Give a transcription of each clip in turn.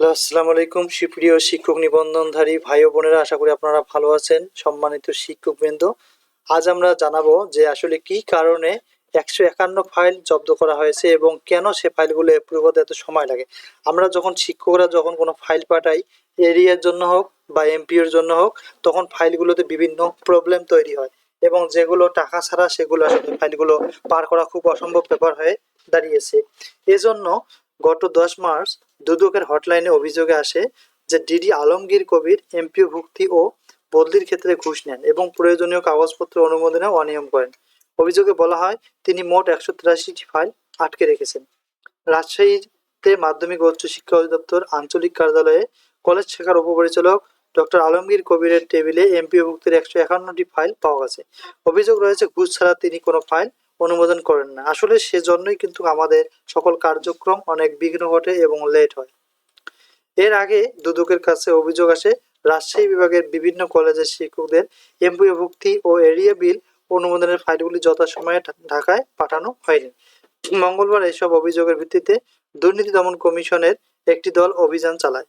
Hello, আসসালামু আলাইকুম, সুপ্রিয় শিক্ষক নিবন্ধনধারী ভাই ও বোনেরা, আশা করি আপনারা ভালো আছেন, সম্মানিত শিক্ষকবৃন্দ। আজ আমরা জানাব যে আসলে কি কারণে একশো একান্ন ফাইল জব্দ করা হয়েছে এবং কেন সে ফাইলগুলো অ্যাপ্রুভ হতে এত সময় লাগে। আমরা যখন শিক্ষকরা যখন কোনো ফাইল পাঠাই এরিয়ার জন্য হোক বা এমপিওর জন্য হোক, তখন ফাইলগুলোতে বিভিন্ন প্রবলেম তৈরি হয় এবং যেগুলো টাকা ছাড়া সেগুলো আসলে ফাইলগুলো পার করা খুব অসম্ভব ব্যাপার হয়ে দাঁড়িয়েছে। এজন্য গত দশ মার্চ দুদকের হটলাইনে অভিযোগে আসে যে ডিডি আলমগীর কবির এমপিও ভুক্তি ও বদলির ক্ষেত্রে ঘুষ নেন এবং প্রয়োজনীয় কাগজপত্র অনুমোদনে অনিয়ম করেন। অভিযোগে বলা হয়, তিনি মোট একশো তিরাশিটি ফাইল আটকে রেখেছেন। রাজশাহীতে মাধ্যমিক ও উচ্চ শিক্ষা অধিদপ্তর আঞ্চলিক কার্যালয়ে কলেজ শাখার উপপরিচালক ডক্টর আলমগীর কবিরের টেবিলে এমপিও ভুক্তির একশো একান্নটি ফাইল পাওয়া গেছে। অভিযোগ রয়েছে, ঘুষ ছাড়া তিনি কোনো ফাইল অনুমোদন করেন না। আসলে সেজন্যই কিন্তু আমাদের সকল কার্যক্রম অনেক বিঘ্ন ঘটে এবং লেট হয়। এর আগে দুদকের কাছে অভিযোগ আসে, রাজশাহী বিভাগের বিভিন্ন কলেজের শিক্ষকদের এমপিও ভুক্তি ও এরিয়া বিল অনুমোদনের ফাইলগুলি যথাসময়ে ঢাকায় পাঠানো হয়নি। মঙ্গলবার এসব অভিযোগের ভিত্তিতে দুর্নীতি দমন কমিশনের একটি দল অভিযান চালায়।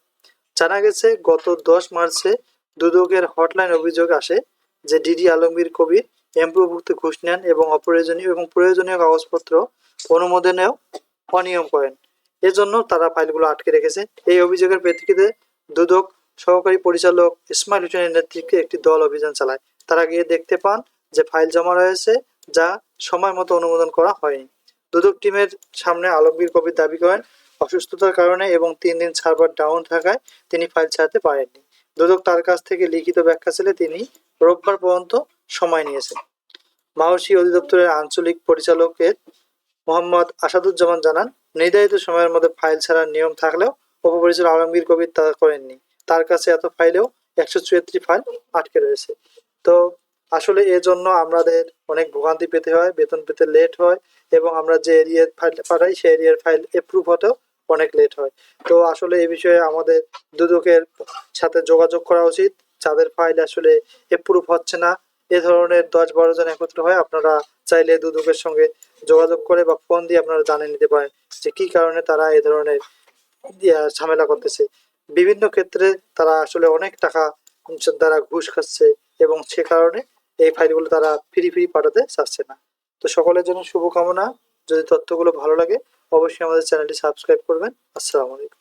জানা গেছে, গত দশ মার্চে দুদকের হটলাইন অভিযোগ আসে যে ডিডি আলমগীর কবির এমপিওভুক্ত ঘুষ নেন এবং অপ্রয়োজনীয় এবং প্রয়োজনীয় কাগজপত্র অনুমোদনেও অনিয়ম করেন। এজন্য তারা ফাইলগুলো আটকে রেখেছে। এই অভিযোগের প্রেক্ষিতে দুদক সহকারী পরিচালক ইসমাইল হোসেনের নেতৃত্বে একটি দল অভিযান চালায়। তারা গিয়ে দেখতে পান যে ফাইল জমা রয়েছে যা সময় মতো অনুমোদন করা হয়নি। দুদক টিমের সামনে আলমগীর কবির দাবি করেন, অসুস্থতার কারণে এবং তিন দিন সার্ভার ডাউন থাকায় তিনি ফাইল ছাড়তে পারেননি। দুদক তার কাছ থেকে লিখিত ব্যাখ্যা ছেলে তিনি রোববার পর্যন্ত সময় নিয়েছেন মাওসি অধিদপ্তরের আঞ্চলিক পরিচালকের মোহাম্মদ আসাদুজ্জামান জানান, নির্ধারিত সময়ের মধ্যে ফাইল ছাড়ার নিয়ম থাকলেও উপপরিচালক আলমগীর কবির তা করেননি। তার কাছে এত ফাইলেও একশো চুয়াত্তর ফাইল আটকে রয়েছে। তো আসলে এর জন্য আমাদের অনেক ভোগান্তি পেতে হয়, বেতন পেতে লেট হয় এবং আমরা যে এরিয়ার ফাইল পাঠাই, সেই এরিয়ার ফাইল এপ্রুভ হতেও অনেক লেট হয়। তো আসলে এই বিষয়ে আমাদের দুদকের সাথে যোগাযোগ করা উচিত। যাদের ফাইল আসলে এপ্রুভ হচ্ছে না এ ধরনের দশ বারো জন একত্র হয় আপনারা চাইলে দুদকের সঙ্গে যোগাযোগ করে বা ফোন দিয়ে আপনারা জানিয়ে নিতে পারেন যে কি কারণে তারা এ ধরনের ঝামেলা করতেছে। বিভিন্ন ক্ষেত্রে তারা আসলে অনেক টাকা দ্বারা ঘুষ খাচ্ছে এবং সে কারণে এই ফাইলগুলো তারা ফ্রি ফ্রি পাঠাতে চাচ্ছে না। তো সকলের জন্য শুভকামনা। যদি তথ্যগুলো ভালো লাগে, অবশ্যই আমাদের চ্যানেলটি সাবস্ক্রাইব করবেন। আসসালামু আলাইকুম।